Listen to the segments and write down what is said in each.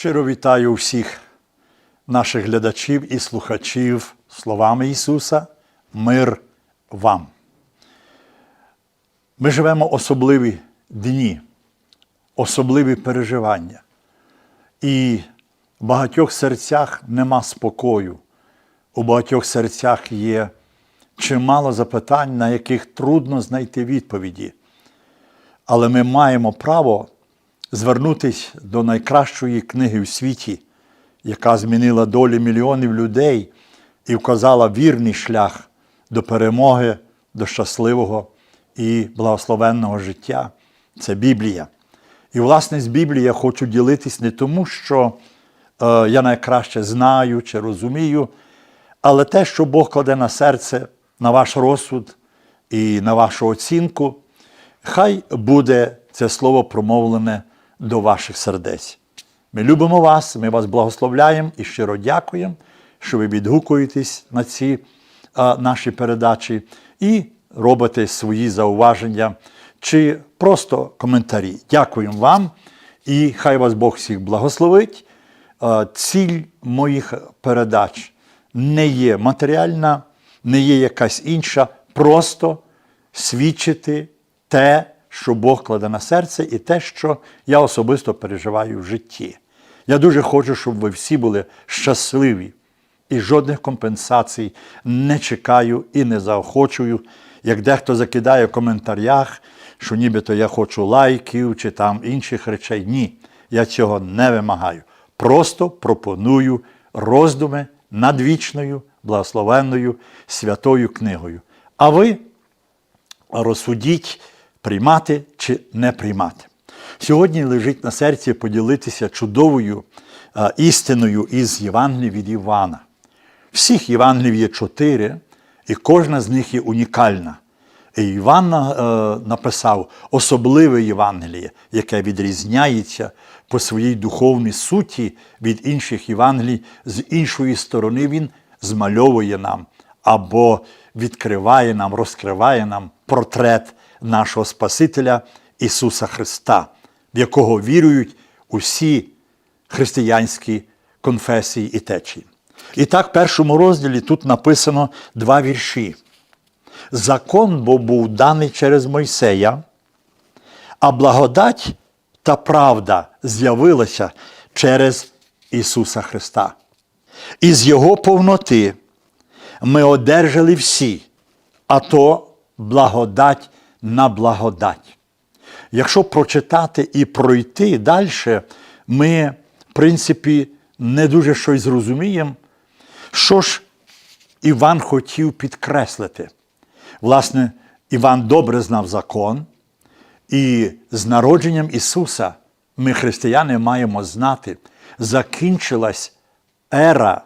Щиро вітаю всіх наших глядачів і слухачів словами Ісуса. Мир вам. Ми живемо особливі дні, особливі переживання. І в багатьох серцях нема спокою. У багатьох серцях є чимало запитань, на яких трудно знайти відповіді. Але ми маємо право звернутися до найкращої книги в світі, яка змінила долі мільйонів людей і вказала вірний шлях до перемоги, до щасливого і благословенного життя. Це Біблія. І, власне, з Біблії я хочу ділитись не тому, що е, я найкраще знаю чи розумію, але те, що Бог кладе на серце, на ваш розсуд і на вашу оцінку, хай буде це слово промовлене до ваших сердець. Ми любимо вас, ми вас благословляємо і щиро дякуємо, що ви відгукуєтесь на ці а, наші передачі і робите свої зауваження чи просто коментарі. Дякуємо вам і хай вас Бог всіх благословить. А, Ціль моїх передач не є матеріальна, не є якась інша, просто свідчити те, що Бог кладе на серце, і те, що я особисто переживаю в житті. Я дуже хочу, щоб ви всі були щасливі і жодних компенсацій не чекаю і не заохочую, як дехто закидає в коментарях, що нібито я хочу лайків чи там інших речей. Ні, я цього не вимагаю. Просто пропоную роздуми над вічною, благословенною святою книгою. А ви розсудіть, приймати чи не приймати. Сьогодні лежить на серці поділитися чудовою а, істиною із Євангелії від Івана. Всіх Євангелів є чотири, і кожна з них є унікальна. І Іван е, написав особливе Євангеліє, яке відрізняється по своїй духовній суті від інших Євангелій, з іншої сторони він змальовує нам або відкриває нам, розкриває нам портрет нашого Спасителя Ісуса Христа, в якого вірують усі християнські конфесії і течії. І так, в першому розділі тут написано два вірші. Закон бо був даний через Мойсея, а благодать та правда з'явилася через Ісуса Христа. І з Його повноти ми одержали всі, а то благодать на благодать. Якщо прочитати і пройти далі, ми, в принципі, не дуже щось зрозуміємо, що ж Іван хотів підкреслити. Власне, Іван добре знав закон, і з народженням Ісуса ми, християни, маємо знати, закінчилась ера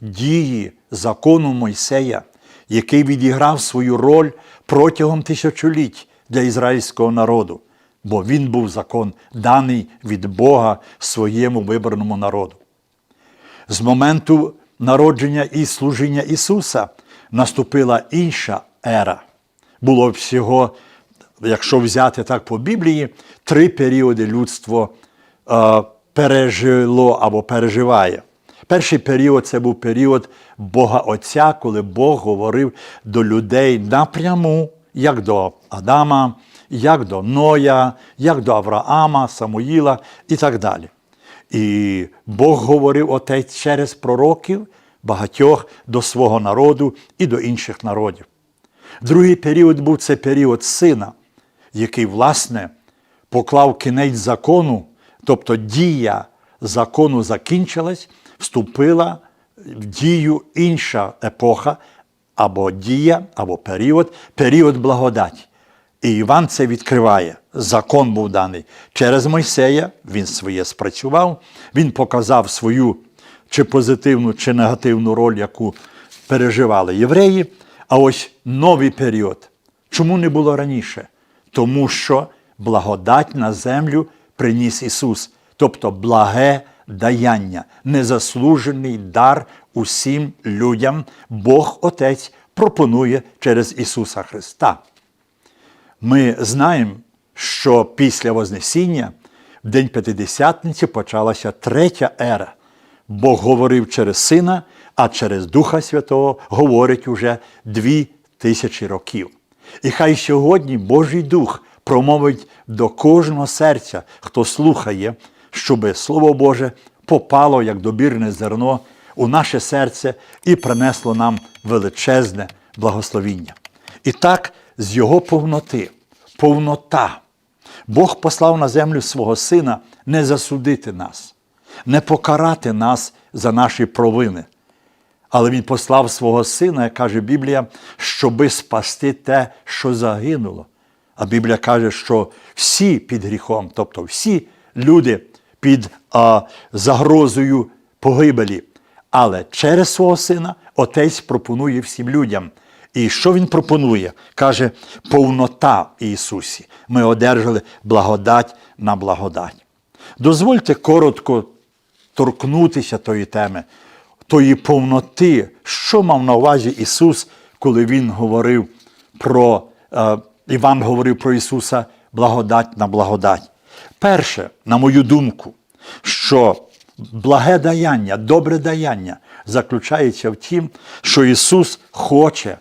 дії закону Мойсея, який відіграв свою роль протягом тисячоліть для ізраїльського народу, бо він був закон, даний від Бога своєму вибраному народу. З моменту народження і служіння Ісуса наступила інша ера. Було всього, якщо взяти так по Біблії, три періоди людство е, пережило або переживає. Перший період це був період Бога Отця, коли Бог говорив до людей напряму, як до Адама, як до Ноя, як до Авраама, Самуїла і так далі. І Бог говорив Отець через пророків багатьох до свого народу і до інших народів. Другий період був це період сина, який, власне, поклав кінець закону, тобто дія закону закінчилась, вступила в дію інша епоха, або дія, або період, період благодаті. І Іван це відкриває. Закон був даний через Мойсея, він своє спрацював, він показав свою чи позитивну, чи негативну роль, яку переживали євреї. А ось новий період. Чому не було раніше? Тому що благодать на землю приніс Ісус, тобто благе даяння, незаслужений дар усім людям, Бог Отець пропонує через Ісуса Христа. Ми знаємо, що після Вознесіння в День П'ятидесятниці почалася третя ера. Бог говорив через Сина, а через Духа Святого говорить уже дві тисячі років. І хай сьогодні Божий Дух промовить до кожного серця, хто слухає, щоби Слово Боже попало як добірне зерно у наше серце і принесло нам величезне благословіння. І так, з Його повноти, повнота. Бог послав на землю свого Сина не засудити нас, не покарати нас за наші провини. Але Він послав свого сина, як каже Біблія, щоби спасти те, що загинуло. А Біблія каже, що всі під гріхом, тобто всі люди під а, загрозою погибелі. Але через свого сина Отець пропонує всім людям. І що він пропонує? Каже, повнота Ісусі. Ми одержали благодать на благодать. Дозвольте коротко торкнутися тої теми, тої повноти, що мав на увазі Ісус, коли Він говорив про е, Іван говорив про Ісуса благодать на благодать. Перше, на мою думку, що благе даяння, добре даяння заключається в тім, що Ісус хоче,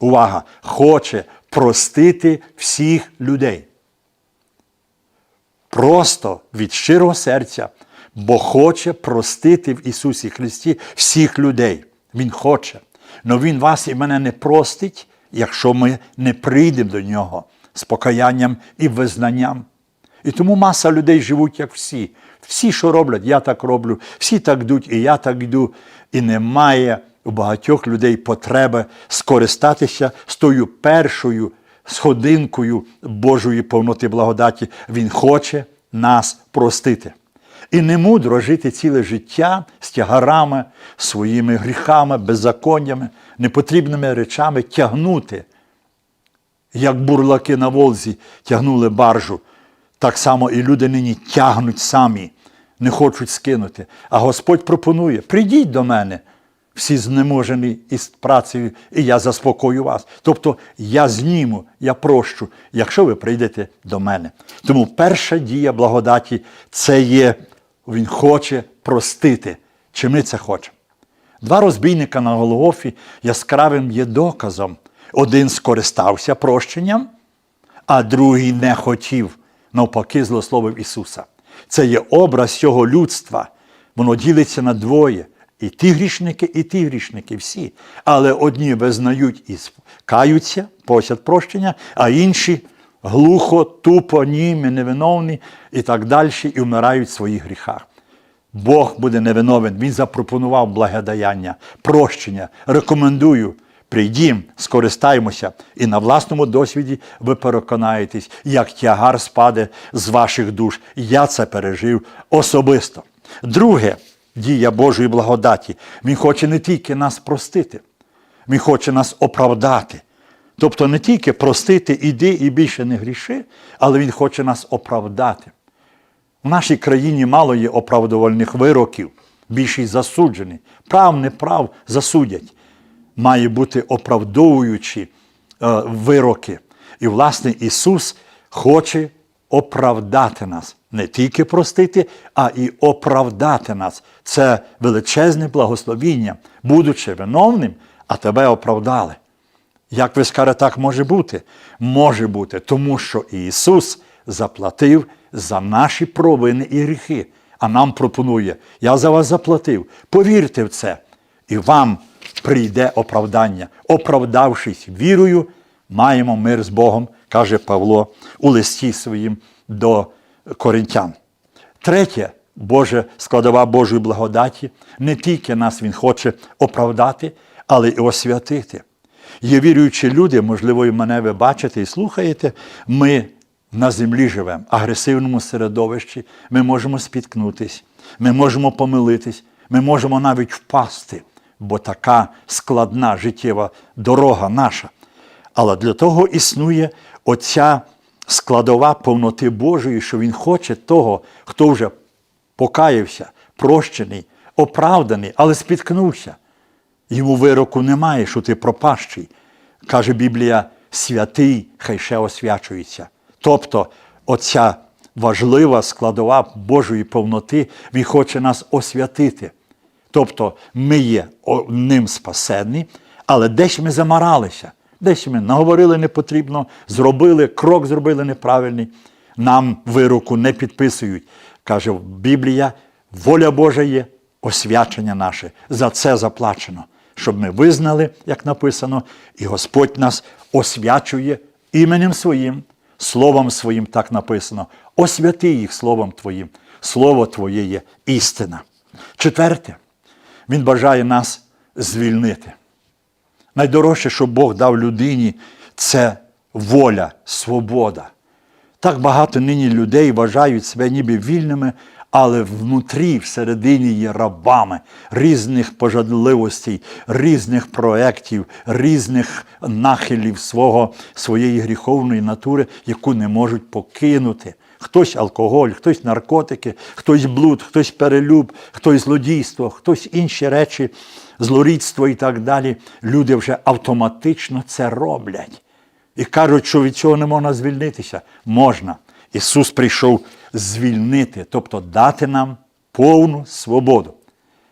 увага, хоче простити всіх людей. Просто від щирого серця, бо хоче простити в Ісусі Христі всіх людей. Він хоче. Но Він вас і мене не простить, якщо ми не прийдемо до Нього з покаянням і визнанням. І тому маса людей живуть, як всі. Всі, що роблять, я так роблю, всі так йдуть, і я так йду. І немає у багатьох людей потреби скористатися з тою першою сходинкою Божої повноти благодаті. Він хоче нас простити. І не мудро жити ціле життя з тягарами, своїми гріхами, беззаконнями, непотрібними речами тягнути, як бурлаки на Волзі тягнули баржу. Так само і люди нині тягнуть самі, не хочуть скинути. А Господь пропонує: прийдіть до мене, всі знеможені із працею, і я заспокою вас. Тобто я зніму, я прощу, якщо ви прийдете до мене. Тому перша дія благодаті це є, Він хоче простити. Чи ми це хочемо? Два розбійника на Голгофі яскравим є доказом. Один скористався прощенням, а другий не хотів, навпаки, злословив Ісуса. Це є образ цього людства. Воно ділиться на двоє. І ті грішники, і ті грішники, всі. Але одні визнають і каються, просять прощення, а інші глухо, тупо, німі, невиновні і так далі, і вмирають в своїх гріхах. Бог буде невиновен. Він запропонував благодаяння, прощення. Рекомендую. Прийдім, скористаємося, і на власному досвіді ви переконаєтесь, як тягар спаде з ваших душ. Я це пережив особисто. Друге, дія Божої благодаті. Він хоче не тільки нас простити, Він хоче нас оправдати. Тобто не тільки простити, іди і більше не гріши, але Він хоче нас оправдати. В нашій країні мало є оправдувальних вироків, більшість засуджені. Прав, не прав засудять. Має бути оправдовуючі е, вироки. І, власне, Ісус хоче оправдати нас, не тільки простити, а і оправдати нас. Це величезне благословіння, будучи виновним, а тебе оправдали. Як ви скажете, так може бути? Може бути, тому що Ісус заплатив за наші провини і гріхи, а нам пропонує, я за вас заплатив. Повірте в це, і вам прийде оправдання. Оправдавшись вірою, маємо мир з Богом, каже Павло у листі своїм до коринтян. Третє, Боже, складова Божої благодаті, не тільки нас Він хоче оправдати, але й освятити. Є віруючі люди, можливо, і мене ви бачите і слухаєте, ми на землі живемо, агресивному середовищі, ми можемо спіткнутись, ми можемо помилитись, ми можемо навіть впасти, бо така складна життєва дорога наша. Але для того існує оця складова повноти Божої, що Він хоче того, хто вже покаявся, прощений, оправданий, але спіткнувся. Йому вироку немає, що ти пропащий. Каже Біблія, святий хай ще освячується. Тобто, оця важлива складова Божої повноти, Він хоче нас освятити. Тобто ми є ним спасенні, але десь ми замаралися, десь ми наговорили непотрібно, зробили, крок зробили неправильний. Нам вироку не підписують. Каже Біблія, воля Божа є, освячення наше. За це заплачено. Щоб ми визнали, як написано, і Господь нас освячує іменем своїм, словом своїм, так написано. Освяти їх словом Твоїм. Слово Твоє є істина. Четверте, Він бажає нас звільнити. Найдорожче, що Бог дав людині, це воля, свобода. Так багато нині людей вважають себе ніби вільними, але внутрі, всередині є рабами різних пожадливостей, різних проєктів, різних нахилів свого, своєї гріховної натури, яку не можуть покинути. Хтось алкоголь, хтось наркотики, хтось блуд, хтось перелюб, хтось злодійство, хтось інші речі, злорідство і так далі. Люди вже автоматично це роблять. І кажуть, що від цього не можна звільнитися. Можна. Ісус прийшов звільнити, тобто дати нам повну свободу.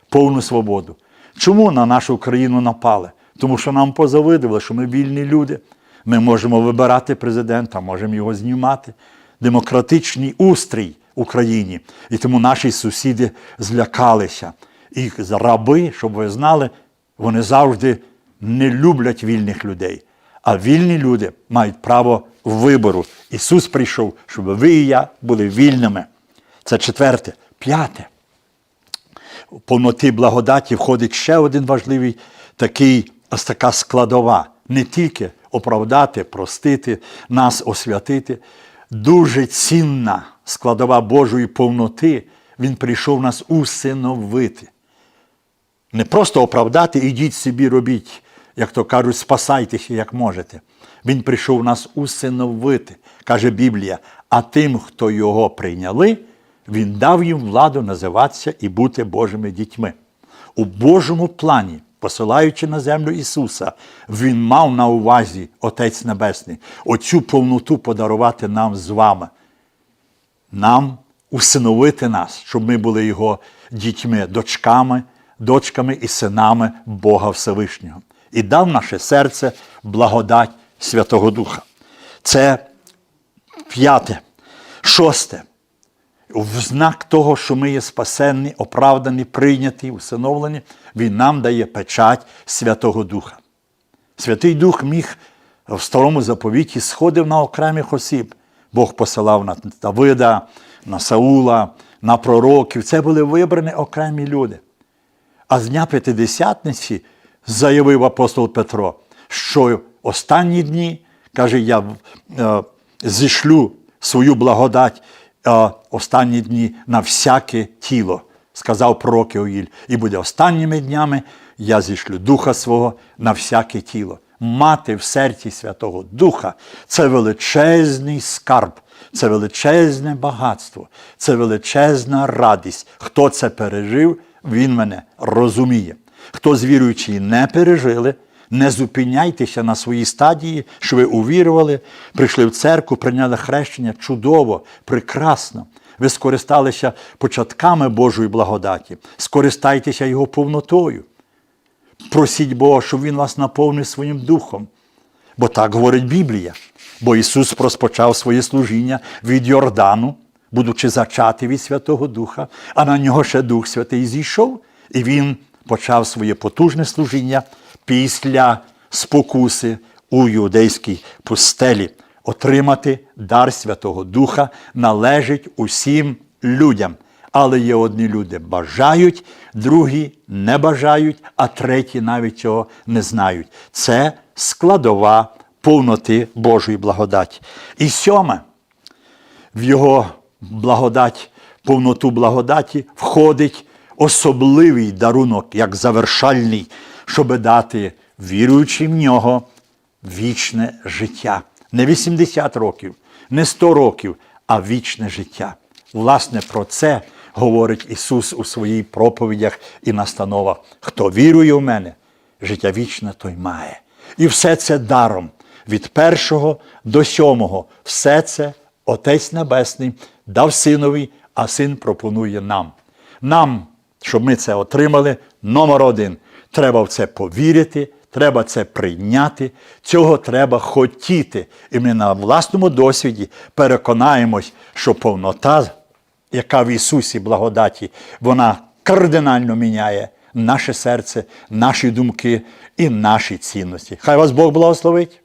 Повну свободу. Чому на нашу країну напали? Тому що нам позавидували, що ми вільні люди. Ми можемо вибирати президента, можемо його знімати. Демократичний устрій Україні. І тому наші сусіди злякалися. І раби, щоб ви знали, вони завжди не люблять вільних людей. А вільні люди мають право вибору. Ісус прийшов, щоб ви і я були вільними. Це четверте. П'яте. В повноти благодаті входить ще один важливий такий, ось така складова. Не тільки оправдати, простити, нас освятити. Дуже цінна складова Божої повноти. Він прийшов нас усиновити. Не просто оправдати, ідіть собі робіть, як то кажуть, спасайтеся, як можете. Він прийшов нас усиновити, каже Біблія. А тим, хто його прийняли, він дав їм владу називатися і бути Божими дітьми. У Божому плані, посилаючи на землю Ісуса, Він мав на увазі Отець Небесний, оцю повноту подарувати нам з вами нам усиновити нас, щоб ми були його дітьми, дочками, дочками і синами Бога Всевишнього. І дав наше серце благодать Святого Духа. Це п'яте. Шосте. В знак того, що ми є спасенні, оправдані, прийняті, усиновлені, Він нам дає печать Святого Духа. Святий Дух міг в старому заповіті сходив на окремих осіб. Бог посилав на Давида, на Саула, на пророків. Це були вибрані окремі люди. А з дня П'ятидесятниці заявив апостол Петро, що останні дні, каже, я е, зішлю свою благодать останні дні на всяке тіло, сказав пророк Іоїль. І буде останніми днями я зішлю Духа свого на всяке тіло. Мати в серці Святого Духа це величезний скарб, це величезне багатство, це величезна радість. Хто це пережив, він мене розуміє. Хто з віруючі не пережили, не зупиняйтеся на своїй стадії, що ви увірували, прийшли в церкву, прийняли хрещення чудово, прекрасно. Ви скористалися початками Божої благодаті, скористайтеся Його повнотою. Просіть Бога, щоб Він вас наповнив своїм духом. Бо так говорить Біблія. Бо Ісус розпочав своє служіння від Йордану, будучи зачатий від Святого Духа, а на нього ще Дух Святий зійшов, і Він почав своє потужне служіння після спокуси у юдейській пустелі. Отримати дар Святого Духа належить усім людям. Але є одні люди бажають, другі не бажають, а треті навіть цього не знають. Це складова повноти Божої благодаті. І сьоме, в його благодать, повноту благодаті входить особливий дарунок, як завершальний, щоби дати віруючим в нього вічне життя. Не 80 років, не 100 років, а вічне життя. Власне, про це говорить Ісус у своїх проповідях і настановах. Хто вірує в мене, життя вічне той має. І все це даром від першого до сьомого, все це Отець Небесний дав синові, а син пропонує нам. Нам, щоб ми це отримали, номер один. Треба в це повірити, треба це прийняти, цього треба хотіти. І ми на власному досвіді переконаємось, що повнота, яка в Ісусі благодаті, вона кардинально міняє наше серце, наші думки і наші цінності. Хай вас Бог благословить.